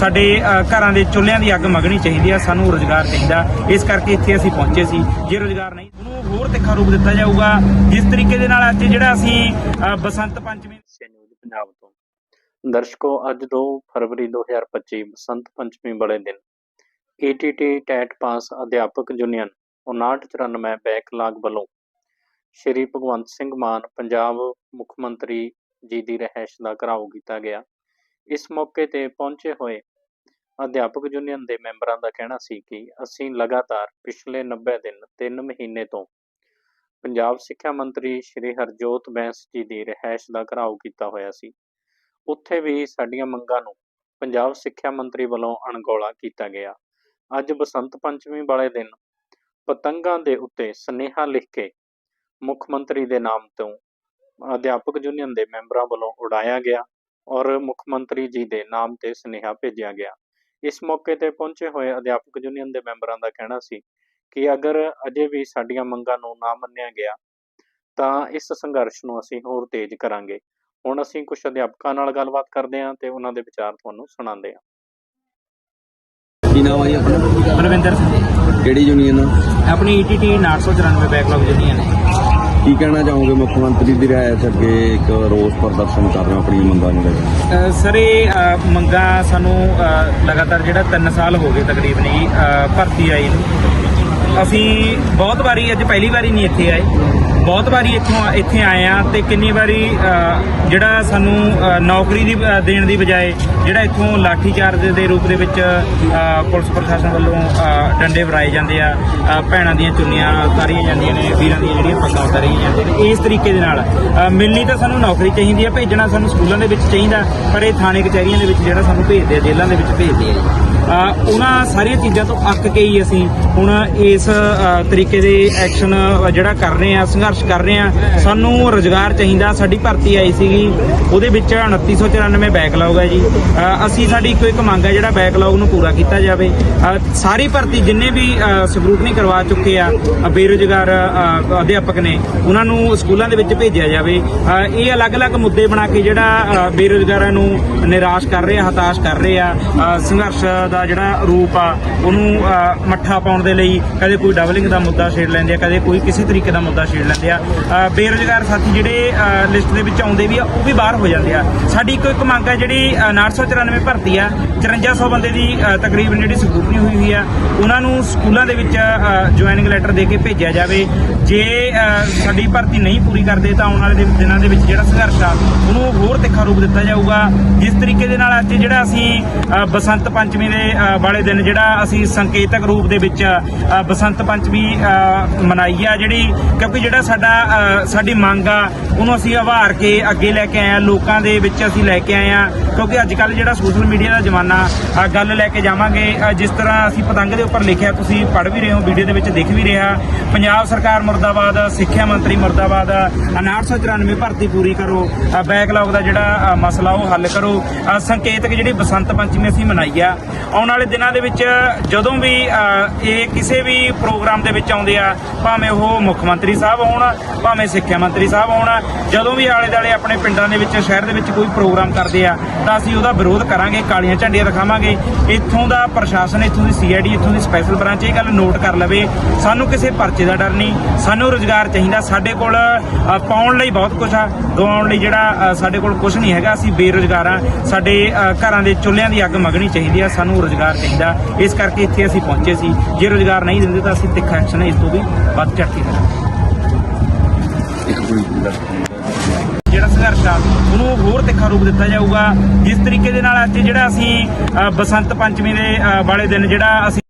ਸਾਡੇ ਘਰਾਂ ਦੇ ਚੁੱਲ੍ਹਿਆਂ ਦੀ ਅੱਗ ਮੰਗਣੀ ਚਾਹੀਦੀ ਆ, ਸਾਨੂੰ ਰੋਜ਼ਗਾਰ ਚਾਹੀਦਾ। ਇਸ ਕਰਕੇ ਇੱਥੇ ਅਸੀਂ ਪਹੁੰਚੇ ਸੀ। ਜੇ ਰੋਜ਼ਗਾਰ ਨਹੀਂ, ਉਹਨੂੰ ਹੋਰ ਤਿੱਖਾ ਰੂਪ ਦਿੱਤਾ ਜਾਊਗਾ। ਜਿਸ ਤਰੀਕੇ ਦੇ ਨਾਲ ਅੱਜ ਜਿਹੜਾ ਅਸੀਂ ਬਸੰਤ ਪੰਚਮੀ ਪੰਜਾਬ ਤੋਂ। ਦਰਸ਼ਕੋ, ਅੱਜ 2 ਫਰਵਰੀ 2025 ਬਸੰਤ ਪੰਚਮੀ ਵਾਲੇ ਦਿਨ। ETT ਟੈਟ ਪਾਸ ਅਧਿਆਪਕ ਯੂਨੀਅਨ 5994 ਬੈਕਲਾਗ ਵੱਲੋਂ ਸ਼੍ਰੀ ਭਗਵੰਤ ਸਿੰਘ ਮਾਨ, ਪੰਜਾਬ ਮੁੱਖ ਮੰਤਰੀ ਜੀ ਦੀ ਰਹਿائش ਦਾ ਘਰਾਓ ਕੀਤਾ ਗਿਆ। ਇਸ ਮੌਕੇ ਤੇ ਪਹੁੰਚੇ ਹੋਏ ਅਧਿਆਪਕ ਯੂਨੀਅਨ ਦੇ ਮੈਂਬਰਾਂ ਦਾ ਕਹਿਣਾ ਸੀ ਕਿ ਅਸੀਂ ਲਗਾਤਾਰ ਪਿਛਲੇ 90 ਦਿਨ, ਤਿੰਨ ਮਹੀਨੇ ਤੋਂ ਪੰਜਾਬ ਸਿੱਖਿਆ ਮੰਤਰੀ ਸ਼੍ਰੀ ਹਰਜੋਤ ਬੈਂਸ ਜੀ ਦੀ ਰਿਹਾਇਸ਼ ਦਾ ਘਰਾਓ ਕੀਤਾ ਹੋਇਆ ਸੀ। ਉੱਥੇ ਵੀ ਸਾਡੀਆਂ ਮੰਗਾਂ ਨੂੰ ਪੰਜਾਬ ਸਿੱਖਿਆ ਮੰਤਰੀ ਵੱਲੋਂ ਅਣਗੌਲਾ ਕੀਤਾ ਗਿਆ। ਅੱਜ ਬਸੰਤ ਪੰਚਮੀ ਵਾਲੇ ਦਿਨ ਪਤੰਗਾਂ ਦੇ ਉੱਤੇ ਸਨੇਹਾ ਲਿਖ ਕੇ ਮੁੱਖ ਮੰਤਰੀ ਦੇ ਨਾਮ ਤੋਂ ਅਧਿਆਪਕ ਯੂਨੀਅਨ ਦੇ ਮੈਂਬਰਾਂ ਵੱਲੋਂ ਉਡਾਇਆ ਗਿਆ। ਔਰ ਮੁੱਖ ਮੰਤਰੀ ਜੀ ਦੇ ਨਾਮ ਤੇ ਸੁਨੇਹਾ ਭੇਜਿਆ ਗਿਆ। ਇਸ ਮੌਕੇ ਤੇ ਪਹੁੰਚੇ ਹੋਏ ਅਧਿਆਪਕ ਯੂਨੀਅਨ ਦੇ ਮੈਂਬਰਾਂ ਦਾ ਕਹਿਣਾ ਸੀ ਕਿ ਅਗਰ ਅਜੇ ਵੀ ਸਾਡੀਆਂ ਮੰਗਾਂ ਨੂੰ ਨਾ ਮੰਨਿਆ ਗਿਆ ਤਾਂ ਇਸ ਸੰਘਰਸ਼ ਨੂੰ ਅਸੀਂ ਹੋਰ ਤੇਜ਼ ਕਰਾਂਗੇ। ਹੁਣ ਅਸੀਂ ਕੁਝ ਅਧਿਆਪਕਾਂ ਨਾਲ ਗੱਲਬਾਤ ਕਰਦੇ ਹਾਂ ਤੇ ਉਹਨਾਂ ਦੇ ਵਿਚਾਰ ਤੁਹਾਨੂੰ ਸੁਣਾਉਂਦੇ ਹਾਂ। ਕੀ ਨਾਮ ਹੈ ਜੀ ਆਪਣਾ? ਬਲਵਿੰਦਰ ਸਿੰਘ। ਕਿਹੜੀ ਯੂਨੀਅਨ ਆਪਣੀ E ਈਟੀਟੀ 994 ਬੈਕਲੌਗ ਜਿਹੜੀਆਂ ਨੇ ਕੀ ਕਹਿਣਾ ਚਾਹੋਗੇ ਮੁੱਖ ਮੰਤਰੀ ਦੀ ਰਿਹਾਇਤ ਅੱਗੇ ਇੱਕ ਰੋਸ ਪ੍ਰਦਰਸ਼ਨ ਕਰ ਰਹੇ ਹੋ ਆਪਣੀ ਮੰਗਾਂ ਨੂੰ ਲੈ ਕੇ? ਸਰ, ਇਹ ਮੰਗਾਂ ਸਾਨੂੰ ਲਗਾਤਾਰ ਜਿਹੜਾ 3 ਸਾਲ ਹੋ ਗਏ ਤਕਰੀਬਨ ਹੀ ਭਰਤੀ ਆਈ ਨੂੰ। ਅਸੀਂ ਬਹੁਤ ਵਾਰੀ, ਅੱਜ ਪਹਿਲੀ ਵਾਰੀ ਨਹੀਂ ਇੱਥੇ ਆਏ। ਬਹੁਤ ਵਾਰੀ ਇੱਥੋਂ ਇੱਥੇ ਆਏ ਆ ਤੇ ਕਿੰਨੀ ਵਾਰੀ ਜਿਹੜਾ ਸਾਨੂੰ ਨੌਕਰੀ ਦੀ ਦੇਣ ਦੀ ਬਜਾਏ ਜਿਹੜਾ ਇੱਥੋਂ ਲਾਠੀ ਚਾਰਜ ਦੇ ਰੂਪ ਦੇ ਵਿੱਚ ਪੁਲਿਸ ਪ੍ਰਸ਼ਾਸਨ ਵੱਲੋਂ ਡੰਡੇ ਵਰਾਏ ਜਾਂਦੇ ਆ ਭੈਣਾਂ ਦੀਆਂ ਚੁੰਨੀਆਂ ਉਤਾਰੀਆਂ ਜਾਂਦੀਆਂ ਨੇ, ਵੀਰਾਂ ਦੀਆਂ ਜਿਹੜੀਆਂ ਪੱਗਾਂ ਉਤਾਰੀਆਂ ਜਾਂਦੀਆਂ ਨੇ, ਇਸ ਤਰੀਕੇ ਦੇ ਨਾਲ ਮਿਲਣੀ ਤਾਂ ਸਾਨੂੰ ਨੌਕਰੀ ਚਾਹੀਦੀ ਆ, ਭੇਜਣਾ ਸਾਨੂੰ ਸਕੂਲਾਂ ਦੇ ਵਿੱਚ ਚਾਹੀਦਾ, ਪਰ ਇਹ ਥਾਣੇ ਕਚਹਿਰੀਆਂ ਦੇ ਵਿੱਚ ਜਿਹੜਾ ਸਾਨੂੰ ਭੇਜਦੇ ਆ, ਜੇਲ੍ਹਾਂ ਦੇ ਵਿੱਚ ਭੇਜਦੇ ਆ ਉਹਨਾਂ ਸਾਰੀਆਂ ਚੀਜ਼ਾਂ ਤੋਂ ਅੱਕ ਕੇ ਹੀ ਅਸੀਂ ਹੁਣ ਇਸ ਤਰੀਕੇ ਦੇ ਐਕਸ਼ਨ ਜਿਹੜਾ ਕਰ ਰਹੇ ਆ ਸੰਘਰਸ਼ ਕਰ ਰਹੇ ਆ ਸਾਨੂੰ ਰੋਜ਼ਗਾਰ ਚਾਹੀਦਾ। ਸਾਡੀ ਭਰਤੀ ਆਈ ਸੀਗੀ ਉਹਦੇ ਵਿੱਚ 2994 ਬੈਕਲੌਗ ਹੈ ਜੀ। ਅਸੀਂ ਸਾਡੀ ਇੱਕੋ ਇੱਕ ਮੰਗ ਹੈ ਜਿਹੜਾ ਬੈਕਲੌਗ ਨੂੰ ਪੂਰਾ ਕੀਤਾ ਜਾਵੇ। ਸਾਰੀ ਭਰਤੀ ਜਿੰਨੇ ਵੀ ਸਕਰੂਟਨੀ ਕਰਵਾ ਚੁੱਕੇ ਆ ਅ, ਬੇਰੁਜ਼ਗਾਰ ਅਧਿਆਪਕ ਨੇ ਉਹਨਾਂ ਨੂੰ ਸਕੂਲਾਂ ਦੇ ਵਿੱਚ ਭੇਜਿਆ ਜਾਵੇ। ਇਹ ਅਲੱਗ-ਅਲੱਗ ਮੁੱਦੇ ਬਣਾ ਕੇ ਜਿਹੜਾ ਅ, ਬੇਰੁਜ਼ਗਾਰਾਂ ਨੂੰ ਨਿਰਾਸ਼ ਕਰ ਰਹੇ ਆ ਹਤਾਸ਼ ਕਰ ਰਹੇ ਆ ਅ, ਸੰਘਰਸ਼ ਦਾ ਜਿਹੜਾ ਰੂਪ ਆ ਉਹਨੂੰ ਮੱਠਾ ਪਾਉਣ ਦੇ ਲਈ ਕਦੇ ਕੋਈ ਡਬਲਿੰਗ ਦਾ ਮੁੱਦਾ ਛੇੜ ਲੈਂਦੇ ਆ ਕਦੇ ਕੋਈ ਕਿਸੇ ਤਰੀਕੇ ਦਾ ਮੁੱਦਾ ਛੇੜ ਲੈਂਦੇ ਆ। ਅ, ਬੇਰੁਜ਼ਗਾਰ ਸਾਥੀ ਜਿਹੜੇ ਲਿਸਟ ਦੇ ਵਿੱਚ ਆਉਂਦੇ ਵੀ ਆ ਉਹ ਵੀ ਬਾਹਰ ਹੋ ਜਾਂਦੇ ਆ। ਸਾਡੀ ਇੱਕੋ ਇੱਕ ਮੰਗ ਹੈ ਜਿਹੜੀ ਅ, 994 ਭਰਤੀ ਆ 5400 ਬੰਦੇ ਦੀ ਤਕਰੀਬਨ ਜਿਹੜੀ ਸਕੂਟਰੀ ਹੋਈ ਹੋਈ ਆ ਉਹਨਾਂ ਨੂੰ ਸਕੂਲਾਂ ਦੇ ਵਿੱਚ ਜੁਆਇਨਿੰਗ ਲੈਟਰ ਦੇ ਕੇ ਭੇਜਿਆ ਜਾਵੇ। ਜੇ ਸਾਡੀ ਭਰਤੀ ਨਹੀਂ ਪੂਰੀ ਕਰਦੇ ਤਾਂ ਆਉਣ ਵਾਲੇ ਦਿਨਾਂ ਦੇ ਵਿੱਚ ਜਿਹੜਾ ਸੰਘਰਸ਼ ਆ ਉਹਨੂੰ ਹੋਰ ਤਿੱਖਾ ਰੂਪ ਦਿੱਤਾ ਜਾਊਗਾ। ਜਿਸ ਤਰੀਕੇ ਦੇ ਨਾਲ ਅੱਜ ਜਿਹੜਾ ਅਸੀਂ ਬਸੰਤ ਪੰਚਮੀ ਦੇ ਵਾਲੇ ਦਿਨ ਜਿਹੜਾ ਅਸੀਂ ਸੰਕੇਤਕ ਰੂਪ ਦੇ ਵਿੱਚ ਬਸੰਤ ਪੰਚਮੀ ਮਨਾਈ ਆ ਜਿਹੜੀ ਕਿਉਂਕਿ ਜਿਹੜਾ ਸਾਡਾ ਸਾਡੀ ਮੰਗ ਆ ਉਹਨੂੰ ਅਸੀਂ ਆਵਾਰ ਕੇ ਅੱਗੇ ਲੈ ਕੇ ਆਏ ਆ ਲੋਕਾਂ ਦੇ ਵਿੱਚ ਅਸੀਂ ਲੈ ਕੇ ਆਏ ਆ ਕਿਉਂਕਿ ਅੱਜ ਕੱਲ ਜਿਹੜਾ ਸੋਸ਼ਲ ਮੀਡੀਆ ਦਾ ਜ਼ਮਾਨਾ ਗੱਲ ਲੈ ਕੇ ਜਾਵਾਂਗੇ ਜਿਸ ਤਰ੍ਹਾਂ ਅਸੀਂ ਪਤੰਗ ਦੇ ਉੱਪਰ ਲਿਖਿਆ ਤੁਸੀਂ ਪੜ੍ਹ ਵੀ ਰਹੇ ਹੋ ਵੀਡੀਓ ਦੇ ਵਿੱਚ ਦੇਖ ਵੀ ਰਿਹਾ ਪੰਜਾਬ ਸਰਕਾਰ ਮੁਰਦਾਬਾਦ ਸਿੱਖਿਆ ਮੰਤਰੀ ਮੁਰਦਾਬਾਦ 994 ਭਰਤੀ ਪੂਰੀ ਕਰੋ ਅ, ਬੈਕਲੌਗ ਦਾ ਜਿਹੜਾ ਮਸਲਾ ਉਹ ਹੱਲ ਕਰੋ ਸੰਕੇਤਕ ਜਿਹੜੀ ਬਸੰਤ ਪੰਚਮੀ ਅਸੀਂ ਮਨਾਈ ਆ ਆਉਣ ਵਾਲੇ ਦਿਨਾਂ ਦੇ ਵਿੱਚ ਜਦੋਂ ਵੀ ਇਹ ਕਿਸੇ ਵੀ ਪ੍ਰੋਗਰਾਮ ਦੇ ਵਿੱਚ ਆਉਂਦੇ ਆ, ਭਾਵੇਂ ਉਹ ਮੁੱਖ ਮੰਤਰੀ ਸਾਹਿਬ ਹੋਣ ਭਾਵੇਂ ਸਿੱਖਿਆ ਮੰਤਰੀ ਸਾਹਿਬ ਹੋਣ ਜਦੋਂ ਵੀ ਆਲੇ ਦਾਲੇ ਆਪਣੇ ਪਿੰਡਾਂ ਦੇ ਵਿੱਚ, ਸ਼ਹਿਰ ਦੇ ਵਿੱਚ ਕੋਈ ਪ੍ਰੋਗਰਾਮ ਕਰਦੇ ਆ, ਤਾਂ ਅਸੀਂ ਉਹਦਾ ਵਿਰੋਧ ਕਰਾਂਗੇ, ਕਾਲੀਆਂ ਝੰਡੀਆਂ ਦਿਖਾਵਾਂਗੇ। ਇੱਥੋਂ ਦਾ ਪ੍ਰਸ਼ਾਸਨ, ਇੱਥੋਂ ਦੀ ਸੀਆਈਡੀ ਇੱਥੋਂ ਦੀ ਸਪੈਸ਼ਲ ਬ੍ਰਾਂਚ ਇਹ ਗੱਲ ਨੋਟ ਕਰ ਲਵੇ, ਸਾਨੂੰ ਕਿਸੇ ਪਰਚੇ ਦਾ ਡਰ ਨਹੀਂ, ਸਾਨੂੰ ਰੋਜ਼ਗਾਰ ਚਾਹੀਦਾ, ਸਾਡੇ ਕੋਲ ਪਾਉਣ ਲਈ ਬਹੁਤ ਕੁਝ ਆ ਗਵਾਉਣ ਲਈ ਜਿਹੜਾ ਸਾਡੇ ਕੋਲ ਕੁਝ ਨਹੀਂ ਹੈਗਾ, ਅਸੀਂ ਬੇਰੁਜ਼ਗਾਰ ਆ, ਸਾਡੇ ਘਰਾਂ ਦੇ ਚੁੱਲ੍ਹਿਆਂ ਦੀ ਅੱਗ ਮਗਣੀ ਚਾਹੀਦੀ ਆ, ਸਾਨੂੰ ਰੋਜ਼ਗਾਰ ਚਾਹੀਦਾ। ਇਸ ਕਰਕੇ ਇੱਥੇ ਅਸੀਂ ਪਹੁੰਚੇ ਸੀ। ਜੇ ਰੋਜ਼ਗਾਰ ਨਹੀਂ ਦਿੰਦੇ ਤਾਂ ਅਸੀਂ ਤਿੱਖਾ ਐਕਸ਼ਨ ਇਸ ਤੋਂ ਵੀ ਵੱਧ ਚੜ੍ਹ ਕੇ ਕਰਾਂਗੇ। ਜਿਹੜਾ ਸੰਘਰਸ਼ ਆ ਉਹਨੂੰ ਹੋਰ ਤਿੱਖਾ ਰੂਪ ਦਿੱਤਾ ਜਾਊਗਾ। ਜਿਸ ਤਰੀਕੇ ਦੇ ਨਾਲ ਅੱਜ ਜਿਹੜਾ ਅਸੀਂ ਬਸੰਤ ਪੰਚਮੀ ਦੇ ਵਾਲੇ ਦਿਨ ਜਿਹੜਾ ਅਸੀਂ